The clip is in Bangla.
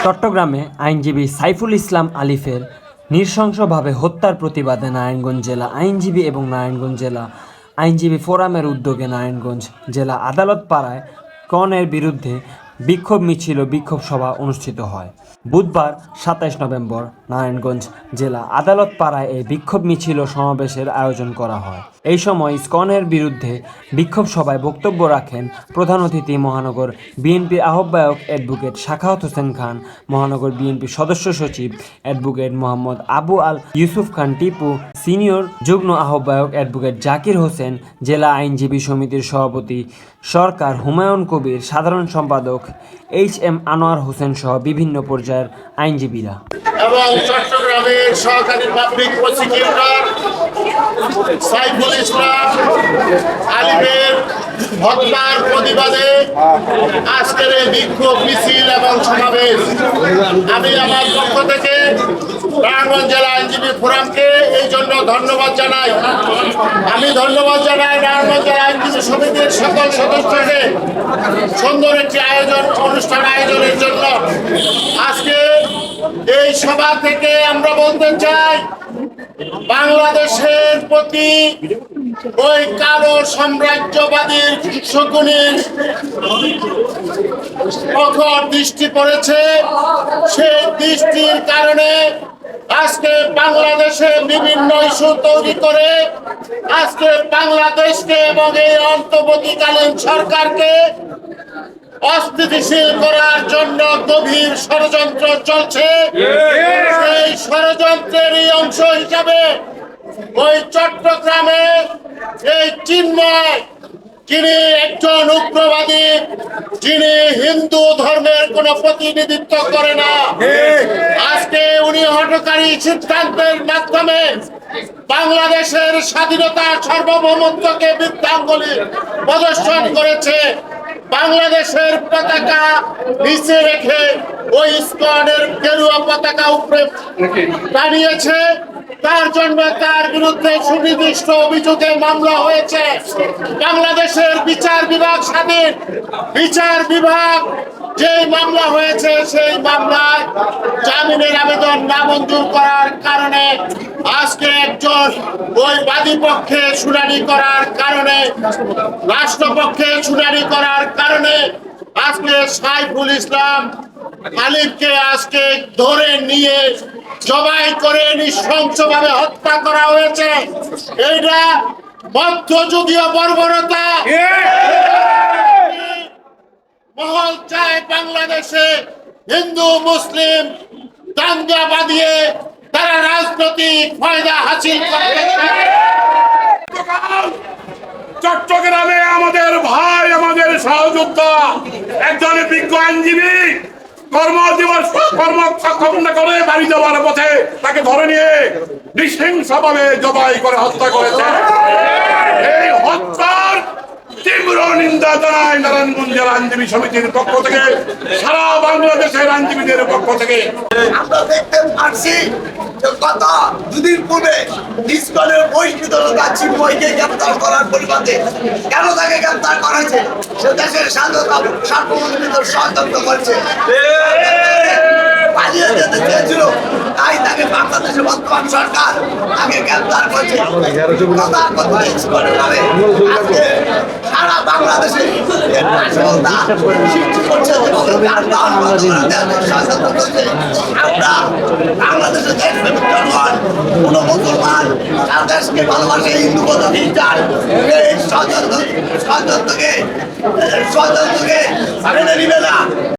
চট্টগ্রামে আইনজীবী সাইফুল ইসলাম আলিফের নৃশংসভাবে হত্যার প্রতিবাদে নারায়ণগঞ্জ জেলা আইনজীবী এবং নারায়ণগঞ্জ জেলা আইনজীবী ফোরামের উদ্যোগে নারায়ণগঞ্জ জেলা আদালত পাড়ায় কনের বিরুদ্ধে বিক্ষোভ মিছিল ও বিক্ষোভ সভা অনুষ্ঠিত হয়। বুধবার সাতাইশ নভেম্বর নারায়ণগঞ্জ জেলা আদালত পাড়ায় এই বিক্ষোভ মিছিল ও সমাবেশের আয়োজন করা হয়। এই সময় স্কনের বিরুদ্ধে বিক্ষোভ সভায় বক্তব্য রাখেন প্রধান অতিথি মহানগর বিএনপি আহ্বায়ক অ্যাডভোকেট শাখাওয়াত হোসেন খান, মহানগর বিএনপি সদস্য সচিব অ্যাডভোকেট মোহাম্মদ আবু আল ইউসুফ খান টিপু, সিনিয়র যুগ্ম আহ্বায়ক অ্যাডভোকেট জাকির হোসেন, জেলা আইনজীবী সমিতির সভাপতি সরকার হুমায়ুন কবির, সাধারণ সম্পাদক এইচ এম আনোয়ার হোসেন সহ বিভিন্ন পর্যায়ের আইনজীবীরা। এবং চট্টগ্রামের সহকারী পাবলিক প্রসিকিউটর, সাইফুল ইসলাম, আলিমের হত্যার প্রতিবাদে আজকের এই বিক্ষোভ মিছিল এবং সমাবেশ। আমি আমার পক্ষ থেকে নারায়ণগঞ্জ জেলা আইনজীবী ফোরামকে এই জন্য ধন্যবাদ জানাই। আমি ধন্যবাদ জানাই নারায়ণগঞ্জ জেলা আইনজীবী সমিতির সকল সদস্যকে সুন্দর একটি আয়োজন, অনুষ্ঠান আয়োজনের জন্য আজকে এই সভা থেকে আমরা বলতে চাই, বাংলাদেশের প্রতি ওই কালো সাম্রাজ্যবাদীর শকুনির প্রখর দৃষ্টি পড়েছে। সেই দৃষ্টির কারণে আজকে বাংলাদেশে বিভিন্ন ইস্যু তৈরি করে আজকে বাংলাদেশকে এবং এই অন্তর্বর্তীকালীন সরকারকে অস্থিতিশীল করার জন্য গভীর ষড়যন্ত্র চলছে। সেই ষড়যন্ত্রেরই অংশ হিসাবে ওই চট্টগ্রামে এই চিন্ময় যিনি একজন উগ্রবাদী যিনি হিন্দু ধর্মের কোন প্রতিনিধিত্ব করে না আজকে উনি হটকারী সিদ্ধান্তের মাধ্যমে বাংলাদেশের স্বাধীনতা সার্বভৌমত্বকে বৃদ্ধাঙ্গুলি প্রদর্শন করেছে। বাংলাদেশের পতাকা নিচে রেখে ওই স্কোয়াডের গেরুয়া পতাকা উপরে দাঁড়িয়েছে তার জন্য তার বিরুদ্ধে সুনির্দিষ্ট অভিযোগে মামলা হয়েছে। বাংলাদেশের বিচার বিভাগ স্বাধীন। বিচার বিভাগ যে মামলা হয়েছে, সেই মামলায় জামিনের আবেদন নামঞ্জুর করার কারণে আজকে একজন ওই বাদী পক্ষে শুনানি করার কারণে, রাষ্ট্রপক্ষে শুনানি করার কারণে আজকে সাইফুল ইসলাম আলিফকে আজকে ধরে নিয়ে জবাই করে নৃশংসভাবে হত্যা করা হয়েছে। এইটা মধ্যযুগীয় বর্বরতা। মহল চায় বাংলাদেশে হিন্দু, মুসলিম, দাঙ্গা বাঁধিয়ে তারা রাজনৈতিক ফায়দা হাসিল গতকাল চট্টগ্রামে আমাদের ভাই, আমাদের সহযোদ্ধা, একজন বিজ্ঞ আইনজীবী কর্মদিবস কর্ম খণ্ড করে বাড়ি যাওয়ার পথে তাকে ধরে নিয়ে নৃশংসভাবে জবাই করে হত্যা করেছে। এই হত্যার তীব্র নিন্দা জানায় নারায়ণগঞ্জ জেলা আইনজীবী সমিতির পক্ষ থেকে সারা বাংলাদেশের আইনজীবীদের পক্ষ থেকে। আমরা দেখতে পাচ্ছি গত দুদিন পূর্বে ইস্কনের বহিষ্কৃত নেতা চিন্ময়কে গ্রেপ্তার করার পরিবর্তে কেন তাকে গ্রেপ্তার করা হয়েছে? সে দেশের স্বাধীনতা সার্বভৌমত্ব ষড়যন্ত্র করছে। পালিয়ে যেতে চেয়েছিল। তাই তাকে বাংলাদেশের বর্তমান সরকার তাকে গ্রেপ্তার করছে। সারা বাংলাদেশে আমরা বাংলাদেশের দেশপ্রেমিক জনগণ, কোন মুসলমান, তার দেশকে ভালোবাসে, হিন্দু বলে, খ্রিস্টান, এই ষড়যন্ত্র ষড়যন্ত্রকে ষড়যন্ত্রকে নিবে না।